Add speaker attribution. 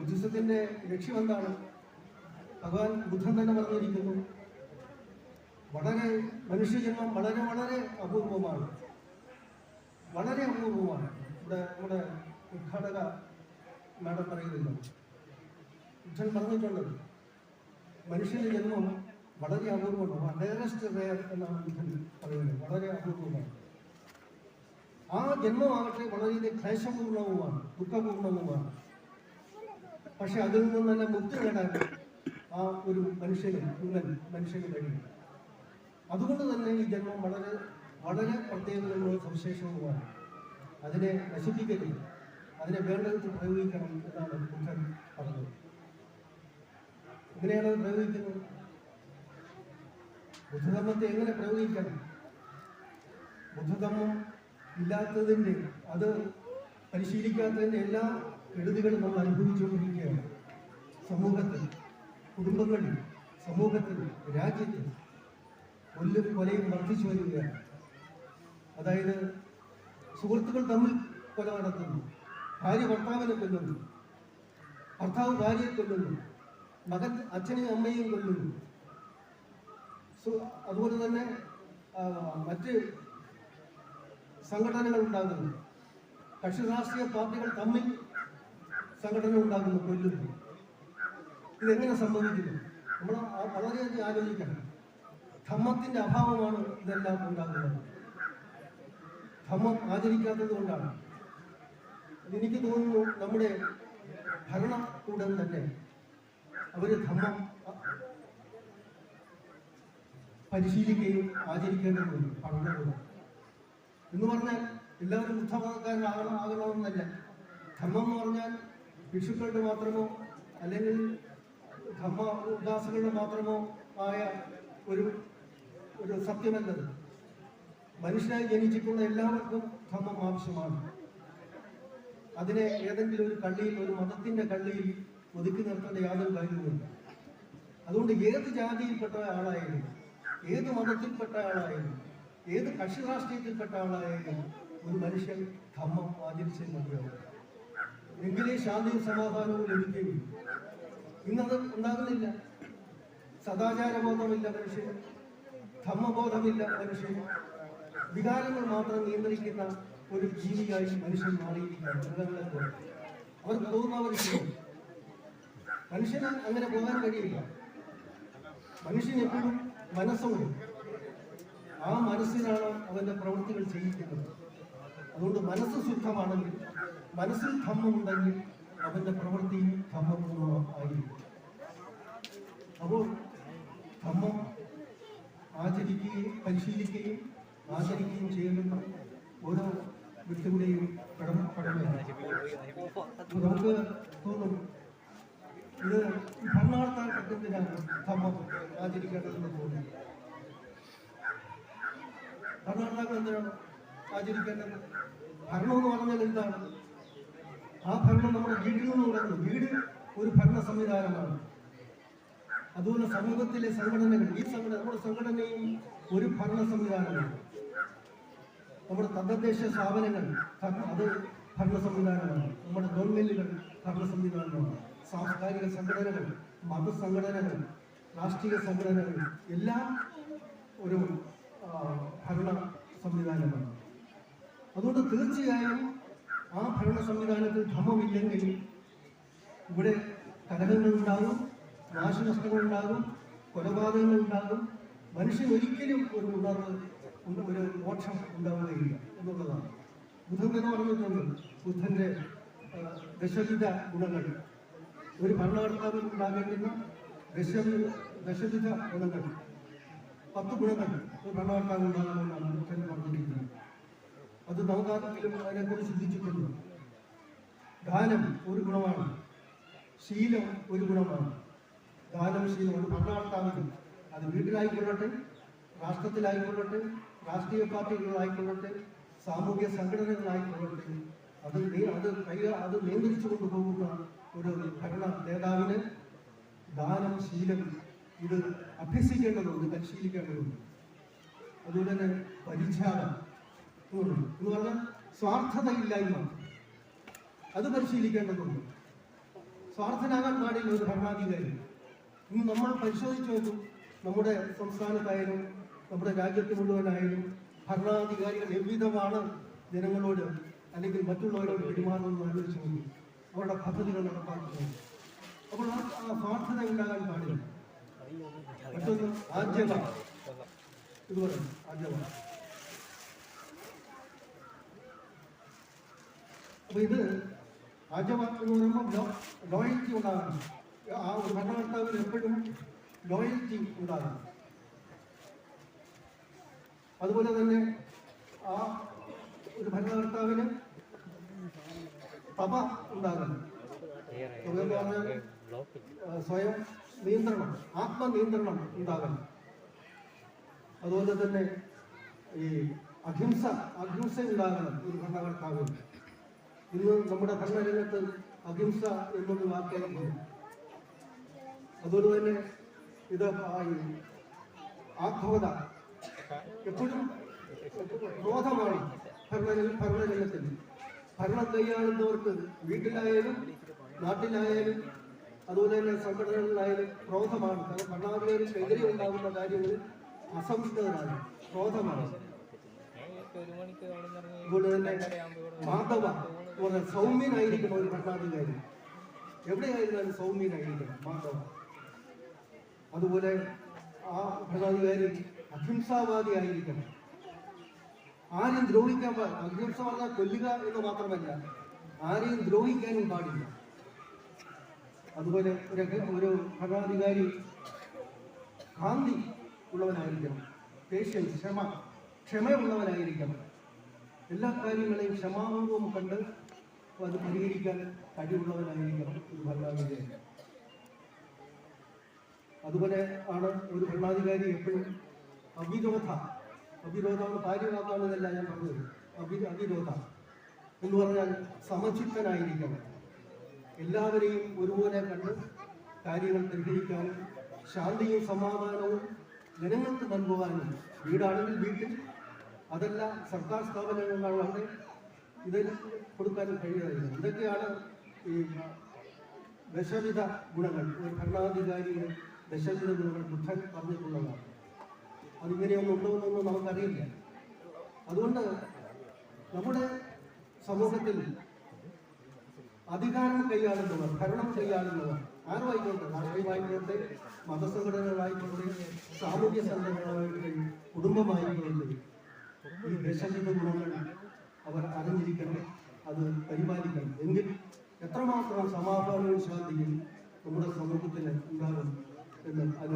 Speaker 1: ബുദ്ധിസത്തിന്റെ ലക്ഷ്യം എന്താണ്? ഭഗവാൻ ബുദ്ധൻ തന്നെ പറഞ്ഞിരിക്കുന്നു. വളരെ മനുഷ്യജന്മം വളരെ വളരെ അപൂർവമാണ്. വളരെ അപൂർവമാണ്. ഇവിടെ നമ്മുടെ ഉദ്ഘാടക മാഡം പറയുന്നില്ല ബുദ്ധൻ പറഞ്ഞിട്ടുള്ളത് മനുഷ്യന്റെ ജന്മം വളരെ അപൂർവമാണ്. റയറസ്റ്റ് റയർ എന്നാണ് ബുദ്ധൻ പറയുന്നത്. വളരെ അപൂർവമാണ്. ആ ജന്മമാകട്ടെ വളരെ ക്ലേശപൂർണവുമാണ് ദുഃഖപൂർണവുമാണ്. പക്ഷെ അതിൽ നിന്നും തന്നെ മുക്തി നേടാൻ ആ ഒരു മനുഷ്യന് human മനുഷ്യന് കഴിയും അതുകൊണ്ട് തന്നെ ഈ ജന്മം വളരെ വളരെ പ്രത്യേകതകളും സവിശേഷവുമാണ്. അതിനെ നശിപ്പിക്കരുത്. അതിനെ വേണ്ട പ്രയോഗിക്കണം എന്നാണ് ബുദ്ധൻ പറഞ്ഞത്. എങ്ങനെയാണ് അത് പ്രയോഗിക്കുന്നത്? ബുദ്ധധർമ്മത്തെ എങ്ങനെ പ്രയോഗിക്കണം ബുദ്ധധർമ്മം ഇല്ലാത്തതിന്റെ അത് പരിശീലിക്കാത്തതിന്റെ എല്ലാ കെടുതികളും നമ്മൾ അനുഭവിച്ചുകൊണ്ടിരിക്കുകയാണ് സമൂഹത്തിൽ കുടുംബങ്ങളിൽ സമൂഹത്തിൽ രാജ്യത്ത് കൊല്ലും കൊലയും വർദ്ധിച്ചു വരികയാണ്. അതായത് സുഹൃത്തുക്കൾ തമ്മിൽ കൊല നടത്തുന്നു ഭാര്യ ഭർത്താവിനെ കൊല്ലുന്നു ഭർത്താവ് ഭാര്യയെ കൊല്ലുന്നു മകൻ അച്ഛനെയും അമ്മയെയും കൊല്ലുന്നു. സോ അതുപോലെ തന്നെ മറ്റ് സംഘടനകൾ ഉണ്ടാകുന്നു. കക്ഷി രാഷ്ട്രീയ പാർട്ടികൾ തമ്മിൽ സംഘടന ഉണ്ടാകുന്നു കൊല്ലുന്നു. ഇതെങ്ങനെ സംഭവിക്കുന്നു? നമ്മൾ വളരെയധികം ആലോചിക്കണം. ധമ്മത്തിന്റെ അഭാവമാണ് ഇതെല്ലാം ഉണ്ടാകുന്നത്. ധമ്മം ആചരിക്കാത്തത് കൊണ്ടാണ്. എനിക്ക് തോന്നുന്നു നമ്മുടെ ഭരണകൂടം തന്നെ അവർ ധമ്മം പരിശീലിക്കുകയും ആചരിക്കേണ്ടതുണ്ട് പഠനങ്ങളും എന്ന് പറഞ്ഞാൽ എല്ലാവരും ബുദ്ധമതക്കാരനാകണം ആകണമെന്നല്ല. ധർമ്മം എന്ന് പറഞ്ഞാൽ ഭിക്ഷുക്കളുടെ മാത്രമോ അല്ലെങ്കിൽ ധർമ്മ ഉദാസങ്ങളുടെ മാത്രമോ ആയ ഒരു ഒരു സത്യമല്ലത്. മനുഷ്യനായി ജനിച്ചിട്ടുള്ള എല്ലാവർക്കും ധർമ്മം ആവശ്യമാണ്. അതിനെ ഏതെങ്കിലും ഒരു കള്ളിയിൽ ഒരു മതത്തിന്റെ കള്ളിയിൽ ഒതുക്കി നിർത്തേണ്ട യാതൊരു കാര്യവുമില്ല. അതുകൊണ്ട് ഏത് ജാതിയിൽപ്പെട്ട ആളായാലും ഏത് മതത്തിൽപ്പെട്ട ആളായാലും ഏത് കക്ഷി രാഷ്ട്രീയത്തിൽപ്പെട്ട ആളായാലും ഒരു മനുഷ്യൻ ധർമ്മം ആചരിച്ചേ മതിയാവും. എങ്കിലേ ശാന്തിയും സമാധാനവും ലഭിക്കുകയുള്ളൂ. ഇന്നത് ഉണ്ടാകുന്നില്ല. സദാചാരബോധമില്ല മനുഷ്യൻ ധർമ്മബോധമില്ല മനുഷ്യൻ വികാരങ്ങൾ മാത്രം നിയന്ത്രിക്കുന്ന ഒരു ജീവിയായി മനുഷ്യൻ പോലെ. അവർക്ക് തോന്നുന്നവർ ചെയ്യും. മനുഷ്യന് അങ്ങനെ പോകാൻ കഴിയില്ല. മനുഷ്യൻ എപ്പോഴും മനസ്സുണ്ട് ആ മനസ്സിനാണ് അവന്റെ പ്രവൃത്തികൾ ചെയ്യിക്കുന്നത്. അതുകൊണ്ട് മനസ്സ് ശുദ്ധമാണെങ്കിൽ മനസ്സിൽ ധമ്മമുണ്ടെങ്കിൽ അവന്റെ പ്രവൃത്തിയും ധമ്മപൂർണ അപ്പോൾ അമ്മ ആചരിക്കുകയും പരിശീലിക്കുകയും ആചരിക്കുകയും ചെയ്യുന്ന ഓരോ വ്യക്തികളുടെയും കടമ കടമയാണ്. നമുക്ക് തോന്നും ഇത് ഭരണകർത്താക്കൾക്ക് എന്തിനാണ് ധമ്മം ആചരിക്കേണ്ടതെന്ന് തോന്നുന്നു? ഭരണകർത്താക്കൾ എന്തിനാണ് ആചരിക്കേണ്ടത്? ഭരണം എന്ന് പറഞ്ഞാൽ എന്താണ്? ആ ഭരണം നമ്മുടെ വീട്ടിൽ നിന്ന് തുടങ്ങുന്നു. വീട് ഒരു ഭരണ സംവിധാനമാണ്. അതുപോലെ സമൂഹത്തിലെ സംഘടനകൾ ഈ സംഘടന നമ്മുടെ സംഘടനയും ഒരു ഭരണ സംവിധാനമാണ് നമ്മുടെ തദ്ദേശ സ്ഥാപനങ്ങൾ അത് ഭരണ സംവിധാനമാണ് നമ്മുടെ ഗവൺമെന്റുകൾ ഭരണ സംവിധാനമാണ് സാംസ്കാരിക സംഘടനകൾ മതസംഘടനകൾ രാഷ്ട്രീയ സംഘടനകൾ എല്ലാം ഒരു ഭരണ സംവിധാനമാണ് അതുകൊണ്ട് തീർച്ചയായും ആ ഭരണ സംവിധാനത്തിൽ ധർമ്മമില്ലെങ്കിൽ ഇവിടെ കലഹങ്ങൾ ഉണ്ടാകും കൊലപാതകങ്ങൾ ഉണ്ടാകും മനുഷ്യൻ ഒരിക്കലും ഒരു ഉണർവ് ഒരു മോക്ഷം ഉണ്ടാവുകയില്ല എന്നുള്ളതാണ്. ബുദ്ധൻ എന്ന് പറഞ്ഞിട്ടുണ്ട് ബുദ്ധന്റെ ദശവിധ ഗുണങ്ങൾ. ഒരു ഭരണകർത്താവിൽ ഉണ്ടാകേണ്ടുന്ന ദശവിധ ദശവിധ ഗുണങ്ങൾ. പത്ത് ഗുണങ്ങൾ ഒരു ഭരണകർത്താവ് ഉണ്ടാകണമെന്നാണ് ബുദ്ധൻ പറഞ്ഞിരിക്കുന്നത്. അത് നമുക്കാർക്കെങ്കിലും അതിനെക്കുറിച്ച് ചിന്തിച്ചിട്ടുണ്ട്. ദാനം ഒരു ഗുണമാണ്. ശീലം ഒരു ഗുണമാണ്. ദാനം ചെയ്തുകൊണ്ട് ഭരണകർത്താവിന് അത് വീട്ടിലായിക്കൊള്ളട്ടെ രാഷ്ട്രത്തിലായിക്കൊള്ളട്ടെ രാഷ്ട്രീയ പാർട്ടികളായിക്കൊള്ളട്ടെ സാമൂഹ്യ സംഘടനകളായിക്കൊള്ളട്ടെ അത് അത് കൈ അത് നിയന്ത്രിച്ചു കൊണ്ടുപോകുന്ന ഒരു ഭരണ നേതാവിന് ദാനം ശീലം ഇത് അഭ്യസിക്കേണ്ടതുണ്ട് പരിശീലിക്കേണ്ടതുണ്ട്. അതുപോലെ തന്നെ എന്ന് എന്ന് പറഞ്ഞാൽ സ്വാർത്ഥതയില്ലായ്മ. അത് പരിശീലിക്കേണ്ടതുണ്ട്. സ്വാർത്ഥനാകാൻ പാടില്ല ഒരു ഭരണാധികാരി. ഇനി നമ്മൾ പരിശോധിച്ചു നോക്കും. നമ്മുടെ സംസ്ഥാനത്തായാലും നമ്മുടെ രാജ്യത്ത് മുഴുവനായാലും ഭരണാധികാരികൾ എവിധമാണ് ജനങ്ങളോട് അല്ലെങ്കിൽ മറ്റുള്ളവരോട് പെരുമാറുന്നത് ആലോചിച്ച് നോക്കി. അവരുടെ പദ്ധതികൾ നടപ്പാക്കുന്നത്. അപ്പോൾ ആ സ്വാർത്ഥത ഉണ്ടാകാൻ പാടില്ല. മറ്റൊന്ന് ആജ്യത ഇത് പറയുന്നു അപ്പൊ ഇത് ആജ്യവ പറയുമ്പോൾ ലോയൽറ്റി ഉണ്ടാകണം. ആ ഭരണകർത്താവിന് എപ്പോഴും ലോയൽറ്റി ഉണ്ടാകണം. അതുപോലെ തന്നെ ആ ഒരു ഭരണകർത്താവിന് തപ ഉണ്ടാകണം. എന്ന് പറഞ്ഞാൽ സ്വയം നിയന്ത്രണം ആത്മനിയന്ത്രണം ഉണ്ടാകണം. അതുപോലെ തന്നെ ഈ അഹിംസ അഹിംസ ഉണ്ടാകണം ഒരു ഭരണകർത്താവിന്. ഇന്ന് നമ്മുടെ ഭരണരംഗത്ത് അഹിംസ എന്നൊരു വാക്കേറുന്നു അതുപോലെ തന്നെ ഇത് ആത്മകത എപ്പോഴും ക്രോധമാണ് ഭരണ ഭരണരംഗത്തിൽ. ഭരണം കൈയാളുന്നവർക്ക് വീട്ടിലായാലും നാട്ടിലായാലും അതുപോലെ തന്നെ സംഘടനകളിലായാലും ക്രോധമാണ്. കാരണം ഭരണാധികാരിക്കെതിരെ ഉണ്ടാകുന്ന കാര്യങ്ങൾ അസംസ്കൃതരാണ്. ക്രോധമാണ്. അതുപോലെ തന്നെ മാധവ സൗമ്യനായിരിക്കും ഒരു ഭരണാധികാരി. എവിടെയായിരുന്നാലും സൗമ്യനായിരിക്കണം മാധവ. അതുപോലെ ആ ഭരണാധികാരി അഹിംസാവാദിയായിരിക്കണം. ആരെയും ദ്രോഹിക്കാൻ അഹിംസ പറഞ്ഞാൽ കൊല്ലുക എന്ന് മാത്രമല്ല ആരെയും ദ്രോഹിക്കാനും പാടില്ല. അതുപോലെ ഒരു ഒരു ഭരണാധികാരി കാന്തി ഉള്ളവനായിരിക്കണം. പേഷ്യൻസ് ക്ഷമ ക്ഷമയുള്ളവനായിരിക്കണം. എല്ലാ കാര്യങ്ങളെയും ക്ഷമാപൂർവം കണ്ട് അത് പരിഹരിക്കാൻ കഴിവുള്ളവനായിരിക്കണം ഒരു ഭരണാധികാരി. അതുപോലെ ആണ് ഒരു ഭരണാധികാരി എപ്പോഴും അവിരോധ. അവിരോധമാണ് ഭാര്യമാക്കാണെന്നല്ല ഞാൻ പറഞ്ഞത്. അവി അവിരോധ. എന്ന് പറഞ്ഞാൽ സമചിത്തനായിരിക്കണം. എല്ലാവരെയും ഒരുപോലെ കണ്ട് കാര്യങ്ങൾ പരിഹരിക്കാനും ശാന്തിയും സമാധാനവും ജനങ്ങൾക്ക് നൽകുവാനും. വീടാണെങ്കിൽ വീട്ടിൽ അതല്ല സർക്കാർ സ്ഥാപനങ്ങളാണ് അവിടെ ഇതിൽ കൊടുക്കാനും കഴിയുന്നത് ഇതൊക്കെയാണ് ഈ ദശവിധ ഗുണങ്ങൾ. ഒരു ഭരണാധികാരിയുടെ ദശവിധ ഗുണങ്ങൾ ബുദ്ധൻ പറഞ്ഞിട്ടുള്ളതാണ്. അതിങ്ങനെയൊന്നും ഉണ്ടോ എന്നൊന്നും നമുക്കറിയില്ല. അതുകൊണ്ട് നമ്മുടെ സമൂഹത്തിൽ അധികാരം കൈയാളുന്നവർ ഭരണം കൈയാളുന്നവർ ആരുമായിക്കോട്ടെ? രാഷ്ട്രീയമായിക്കോട്ടെ മതസംഘടനകളായിക്കോട്ടെ സാമൂഹ്യ സംഘടനകളായിക്കോട്ടെ കുടുംബമായിക്കോട്ടെ ഈ ദശവിധ ഗുണങ്ങൾ അവർ അറിഞ്ഞിരിക്കണം അത് പരിപാലിക്കണം. എങ്കിൽ എത്രമാത്രം സമാധാനവും ശാന്തിയും നമ്മുടെ സമൂഹത്തിന് ഉണ്ടാകും. എന്ന് അത്